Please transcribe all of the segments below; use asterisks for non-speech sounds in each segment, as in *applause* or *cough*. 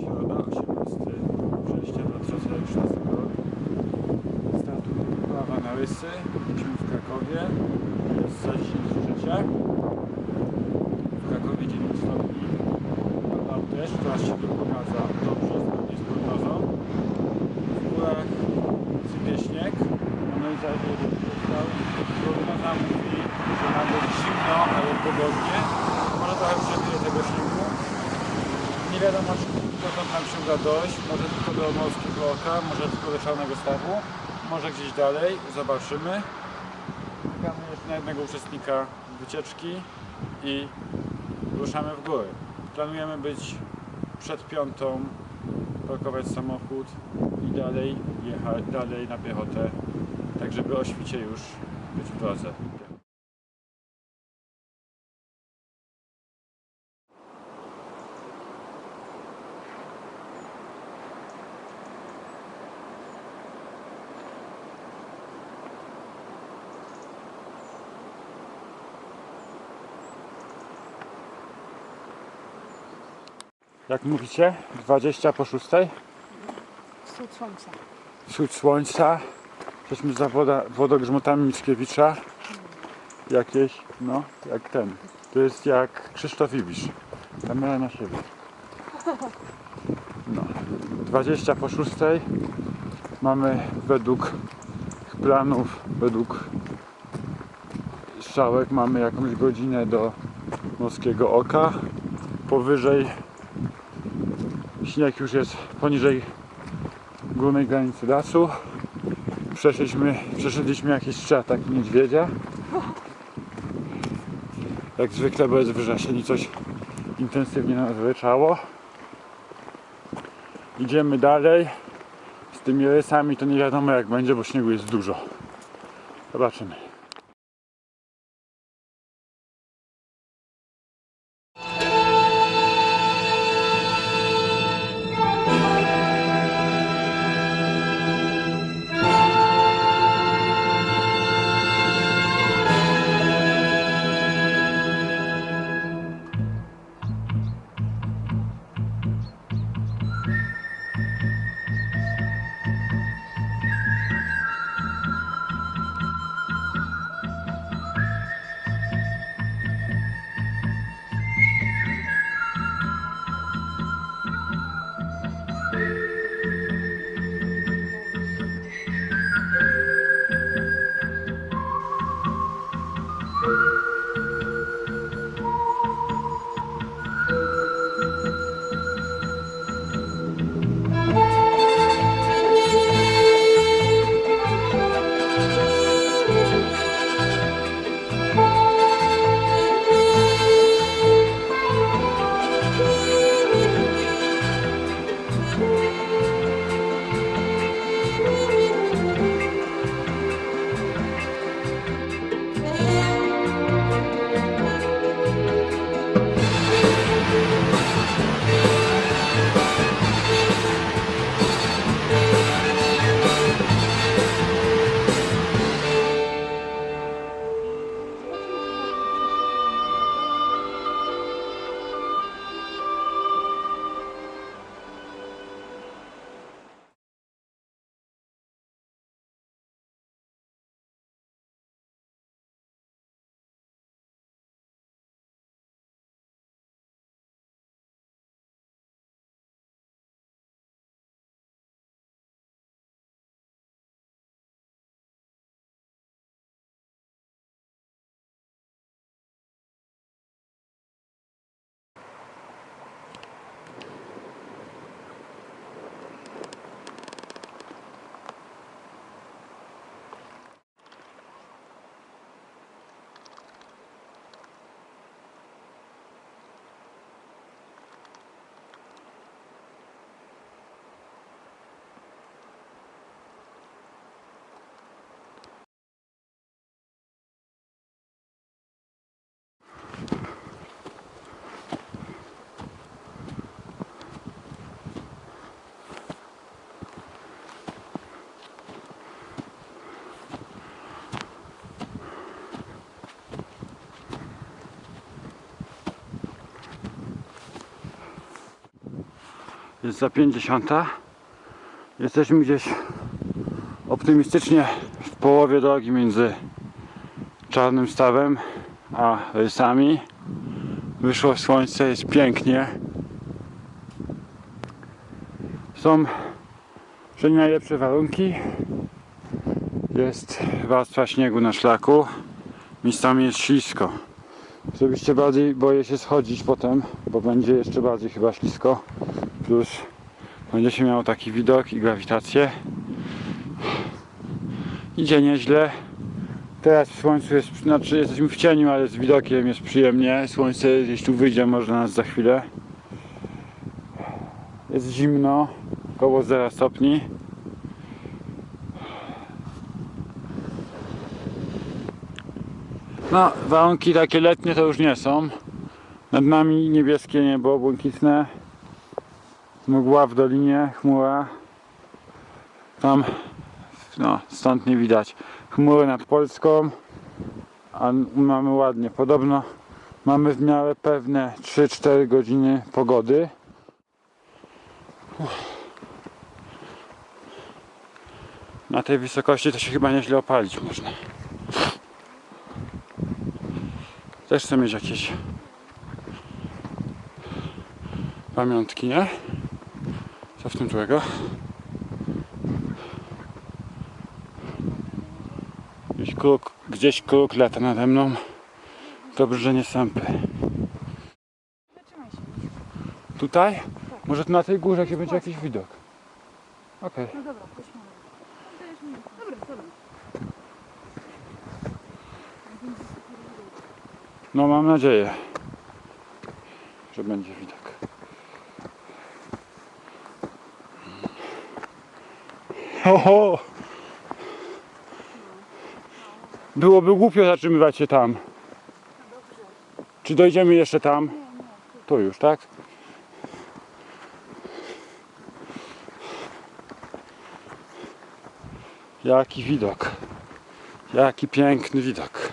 środa, 18 września 2016 rok. Startuje wyprawa na Rysy. Jesteśmy w Krakowie. Jest za 10 trzecia. W Krakowie 9 stopni. Padał deszcz, teraz się wypowiada dobrze, zgodnie z prognozą. W górach sypie śnieg. No i za prognoza mówi, że ma zimno, ale pogodnie. Może trochę przebije tego śniegu. Nie wiadomo, czy dotąd nam się uda dojść. Może tylko do Morskiego Oka, może tylko do Czarnego Stawu, może gdzieś dalej. Zobaczymy. Czekamy jeszcze na jednego uczestnika wycieczki i ruszamy w góry. Planujemy być przed piątą, parkować samochód i dalej jechać dalej na piechotę, tak żeby o świcie już być w drodze. Jak mówicie, 20 po 6, Wschód słońca. wschód słońca. Jesteśmy za woda, wodogrzmotami Mickiewicza. Jakieś, no, jak ten. To jest jak Krzysztof Ibisz. Kamera na siebie. No. 20 po 6. Mamy według planów, według strzałek mamy jakąś godzinę do Morskiego Oka. Powyżej śnieg już jest poniżej górnej granicy lasu. Przeszliśmy, przeszedliśmy jakieś trzy ataki niedźwiedzia. Jak zwykle, bo jest wrzesień coś intensywnie nas wyczało. Idziemy dalej. Z tymi rysami to nie wiadomo jak będzie, bo śniegu jest dużo. Zobaczymy. Jest za 50. Jesteśmy gdzieś optymistycznie w połowie drogi między Czarnym Stawem a Rysami. Wyszło słońce, jest pięknie. Są że nie najlepsze warunki. Jest warstwa śniegu na szlaku. Miejscami jest ślisko. Osobiście bardziej boję się schodzić potem, bo będzie jeszcze bardziej chyba ślisko. Plus będzie się miało taki widok i grawitację. Idzie nieźle. Teraz w słońcu jest, znaczy jesteśmy w cieniu, ale z widokiem jest przyjemnie. Słońce gdzieś tu wyjdzie może na nas za chwilę. Jest zimno, około 0 stopni. No, warunki takie letnie to już nie są. Nad nami niebieskie niebo, błękitne. Mgła w dolinie, chmura. Tam, no, stąd nie widać. Chmury nad Polską. A mamy ładnie. Podobno mamy w miarę pewne 3-4 godziny pogody. Na tej wysokości to się chyba nieźle opalić można. Też chcę mieć jakieś pamiątki, nie? W tym złego? Gdzieś kruk, gdzieś kruk lata nade mną. Dobrze, że nie sępy. Tutaj? Może tu na tej górze gdzie będzie jakiś widok. Okej. No dobra. Dobra, dobra. No mam nadzieję, że będzie widok. Oho! Byłoby głupio zatrzymywać się tam. Czy dojdziemy jeszcze tam? To już, tak? Jaki widok. Jaki piękny widok.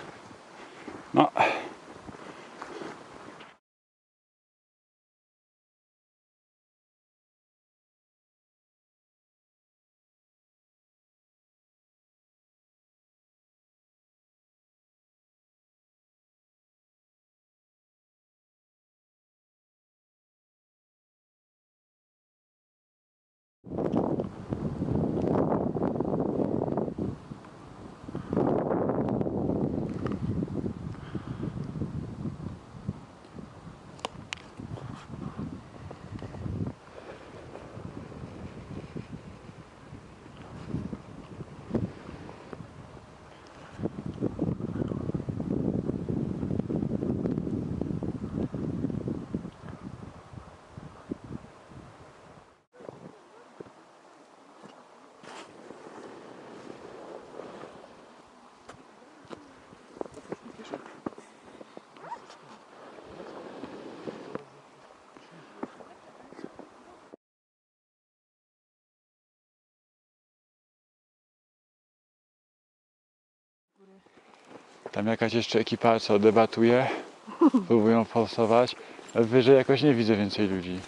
Tam jakaś jeszcze ekipa co debatuje, *laughs* próbują forsować, wyżej jakoś nie widzę więcej ludzi.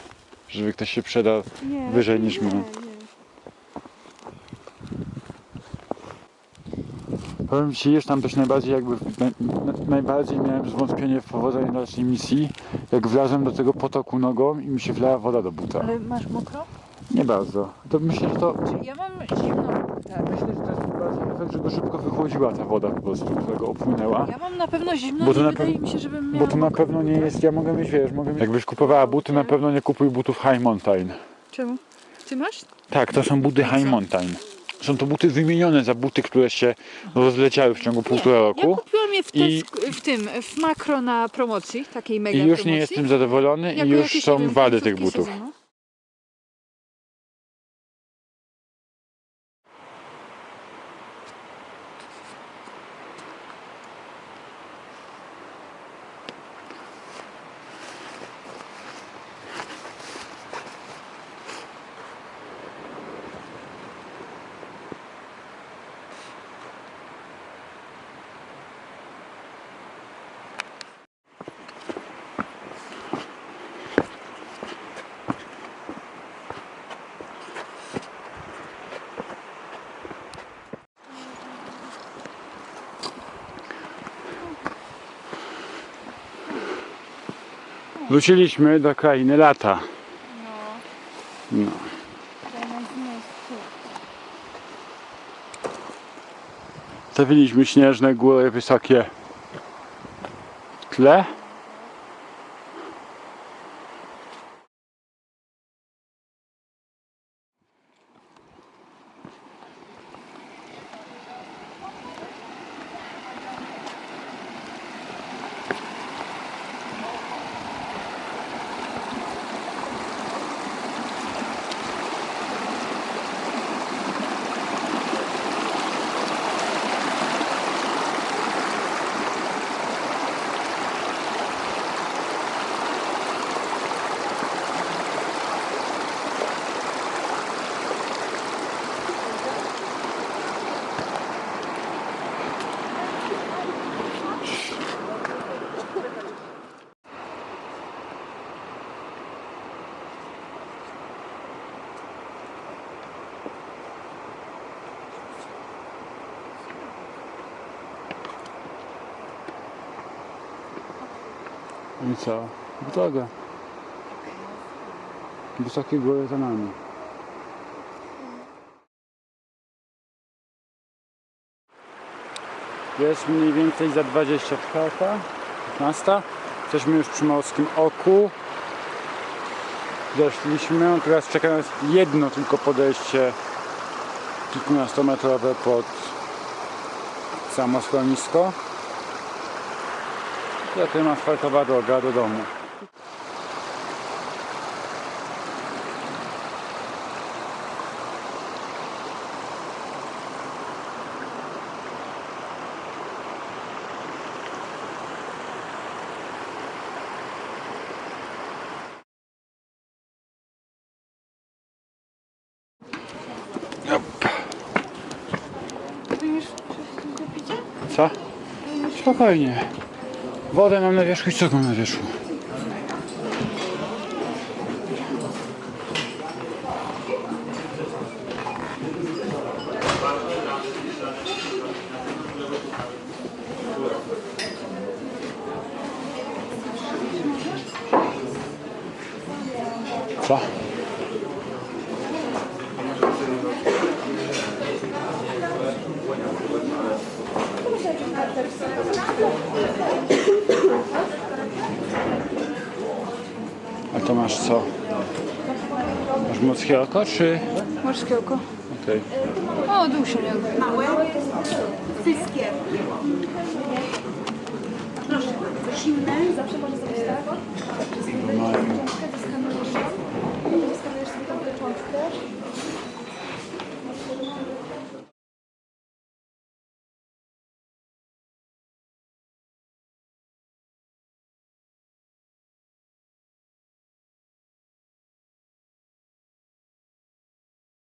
Żeby ktoś się przedał Nie, wyżej niż nie, my. nie. Powiem Ci, już tam też najbardziej jakby, na, na, najbardziej miałem zwątpienie w powodzeniu naszej misji, jak wlazłem do tego potoku nogą i mi się wlała woda do buta. Ale masz mokro? Nie bardzo. To myślę, że to, Ja mam zimno. Tak. myślę, że to jest efekt, że go szybko wychłodziła ta woda po prostu, która go opłynęła. Ja mam na pewno zimno Bo to i na wydaje pew- mi się, żebym miała Bo to na pewno nie jest, ja mogę mieć, wiesz, mogę mieć... Jakbyś kupowała buty, na pewno nie kupuj butów High Mountain. Czemu? Ty masz? Tak, to są buty High Mountain. Są to buty wymienione za buty, które się rozleciały w ciągu półtora Ja roku. kupiłam je w, I- w tym, w makro na promocji, takiej mega I już promocji. nie jestem zadowolony i Jako już jakieś, są wady tych butów. sezonu. Wróciliśmy do krainy lata. No. Stawiliśmy śnieżne góry wysokie w tle. I co? Droga. Wysokie góry za nami. Jest mniej więcej za 24, 15. Jesteśmy już przy Morskim Oku. Zeszliśmy, teraz czeka nas jedno tylko podejście kilkunastometrowe pod samo schronisko. Zatem asfaltowa droga do domu. Co? Spokojnie. Wodę mam na wierzchu i co mam na wierzchu? Co? A to masz co? Masz morskie oko, czy... Morskie oko. Okej. O, dół się nie Małe, wszystkie.